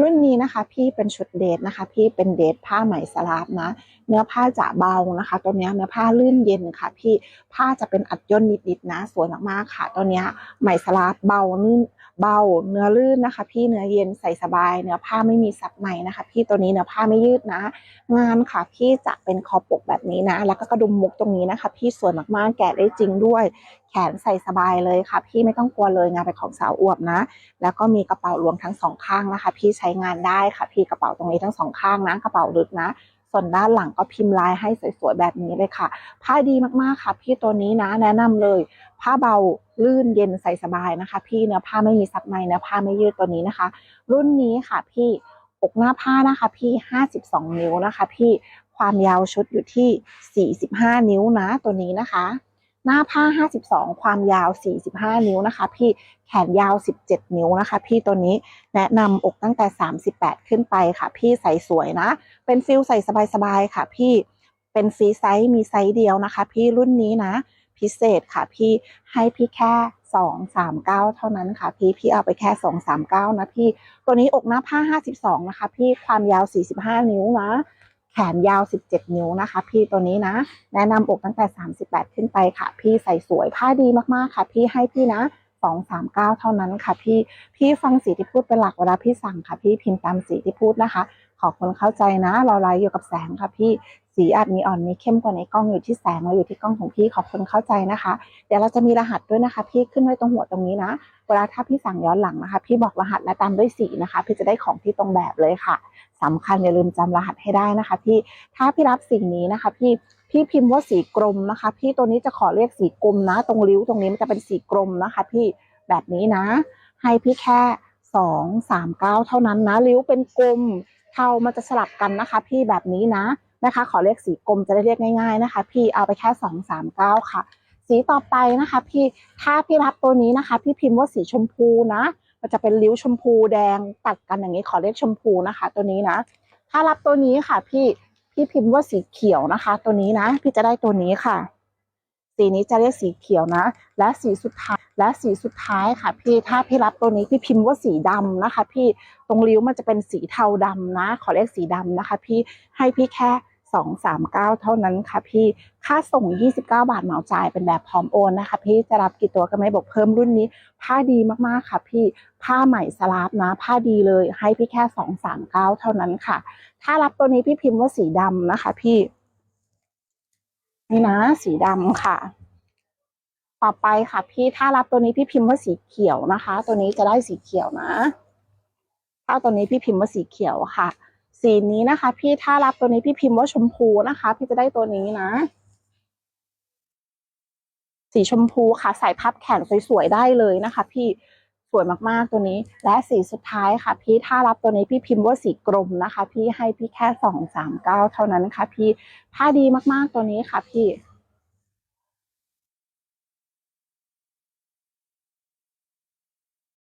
รุ่นนี้นะคะพี่เป็นชุดเดทนะคะ พี่เป็นเดทผ้าไหมสลาบนะ เนื้อผ้าจะเบานะคะ ตัวนี้เนื้อผ้าลื่นเย็นค่ะ พี่ผ้าจะเป็นอัดย่นนิดๆนะ สวยมากๆค่ะ ตัวนี้ไหมสลาบเบาลื่น เบาเนื้อลื่นนะคะ พี่เนื้อเย็นใส่สบาย เนื้อผ้าไม่มีซับในนะคะ พี่ตัวนี้เนื้อผ้าไม่ยืดนะ งานค่ะ พี่จะเป็นคอปกแบบนี้นะ แล้วก็กระดุมมุกตรงนี้นะคะ พี่สวยมากๆแกะได้จริงด้วย แขนใส่สบายเลยค่ะ พี่ไม่ต้องกลัวเลยงานเป็นของสาวอวบนะ แล้วก็มีกระเป๋ารวมทั้งสองข้างนะคะ พี่ใช้งานได้ค่ะ พี่กระเป๋าตรงนี้ทั้งสองข้างนะกระเป๋าลึกนะ ส่วนด้านหลังก็พิมพ์ลายให้สวยๆแบบนี้เลยค่ะ ผ้าดีมากๆค่ะ พี่ตัวนี้นะแนะนำเลย ผ้าเบาลื่นเย็นใส่สบายนะคะ พี่เนื้อผ้าไม่มีซับในเนื้อผ้าไม่ยืดตัวนี้นะคะ รุ่นนี้ค่ะพี่อกหน้าผ้านะคะ พี่ 52 นิ้วนะคะ พี่ความยาวชุดอยู่ที่ 45 นิ้วนะตัวนี้นะคะ หน้าผ้า 52 ความยาว 45 นิ้วนะคะ พี่แขนยาว 17 นิ้วนะคะ พี่ตัวนี้แนะนำอกตั้งแต่ 38 ขึ้นไปค่ะ พี่ใส่สวยนะ เป็นฟิลใส่สบายๆค่ะ พี่เป็นฟรีไซส์มีไซส์เดียวนะคะ พี่รุ่นนี้นะ พิเศษค่ะ พี่ให้พี่แค่2 3 9 เท่านั้นค่ะ พี่พี่เอาไปแค่ 2 3 9 นะพี่ ตัวนี้อกหน้าผ้า 52 นะคะ พี่ความยาว 45 นิ้วนะ แขนยาว 17 นิ้วนะคะ พี่ตัวนี้นะ แนะนำอกตั้งแต่ 38 ขึ้นไปค่ะ พี่ใส่สวยผ้าดีมากๆค่ะ พี่ให้พี่นะ239เท่านั้นค่ะพี่ พี่ฟังสีที่พูดเป็นหลักเวลาพี่สั่งค่ะพี่พิมพ์ตามสีที่พูดนะคะ ขอคนเข้าใจนะ เราไลฟ์อยู่กับแสงค่ะพี่ สีอาจมีอ่อนมีเข้มกว่าในกล้องอยู่ที่แสงเราอยู่ที่กล้องของพี่ขอบคนเข้าใจนะคะ เดี๋ยวเราจะมีรหัสด้วยนะคะ พี่ขึ้นไว้ตรงหัวตรงนี้นะ เวลาถ้าพี่สั่งย้อนหลังนะคะ พี่บอกรหัสและตามด้วยสีนะคะ พี่จะได้ของที่ตรงแบบเลยค่ะสำคัญอย่าลืมจำรหัสให้ได้นะคะ พี่ถ้าพี่รับสิ่งนี้นะคะ พี่พี่พิมพ์ว่าสีกรมนะคะ พี่ตัวนี้จะขอเรียกสีกรมนะ ตรงริ้วตรงนี้มันจะเป็นสีกรมนะคะ พี่แบบนี้นะ ให้พี่แค่สองสามเก้าเท่านั้นนะริ้วเป็นกลมเทามันจะสลับกันนะคะ พี่แบบนี้นะ นะคะ ขอเรียกสีกรมจะได้เรียกง่าย ๆนะคะ พี่เอาไปแค่สองสามเก้าค่ะ สีต่อไปนะคะ พี่ถ้าพี่รับตัวนี้นะคะ พี่พิมพ์ว่าสีชมพูนะมันจะเป็นริ้วชมพูแดงตัดกันอย่างนี้ขอเรียกชมพูนะคะ ตัวนี้นะ ถ้ารับตัวนี้ค่ะ พี่พี่พิมพ์ว่าสีเขียวนะคะ ตัวนี้นะ พี่จะได้ตัวนี้ค่ะ สีนี้จะเรียกสีเขียวนะ และสีสุดท้ายและสีสุดท้ายค่ะ พี่ถ้าพี่รับตัวนี้พี่พิมพ์ว่าสีดำนะคะ พี่ตรงริ้วมันจะเป็นสีเทาดำนะ ขอเรียกสีดำนะคะ พี่ให้พี่แค่ สองสามเก้าเท่านั้นค่ะพี่ค่าส่ง 29 บาทเหมาจ่ายเป็นแบบพร้อมโอนนะคะ พี่จะรับกี่ตัวก็ไม่บอกเพิ่มรุ่นนี้ ผ้าดีมากๆค่ะพี่ผ้าใหม่สลาฟนะ ผ้าดีเลยให้พี่แค่สองสามเก้าเท่านั้นค่ะ ถ้ารับตัวนี้พี่พิมพ์ว่าสีดำนะคะ พี่นี่นะ สีดำค่ะ ต่อไปค่ะ พี่ถ้ารับตัวนี้พี่พิมพ์ว่าสีเขียวนะคะ ตัวนี้จะได้สีเขียวนะ ถ้าตัวนี้พี่พิมพ์ว่าสีเขียวค่ะ สีนี้นะคะ พี่ถ้ารับตัวนี้พี่พิมพ์ว่าชมพูนะคะ พี่จะได้ตัวนี้นะ สีชมพูค่ะ ใส่พับแขนสวยๆได้เลยนะคะ พี่สวยมากๆตัวนี้ และสีสุดท้ายค่ะ พี่ถ้ารับตัวนี้พี่พิมพ์ว่าสีกรมนะคะ พี่ให้พี่แค่สองสามเก้าเท่านั้นค่ะ พี่ผ้าดีมากๆตัวนี้ค่ะ พี่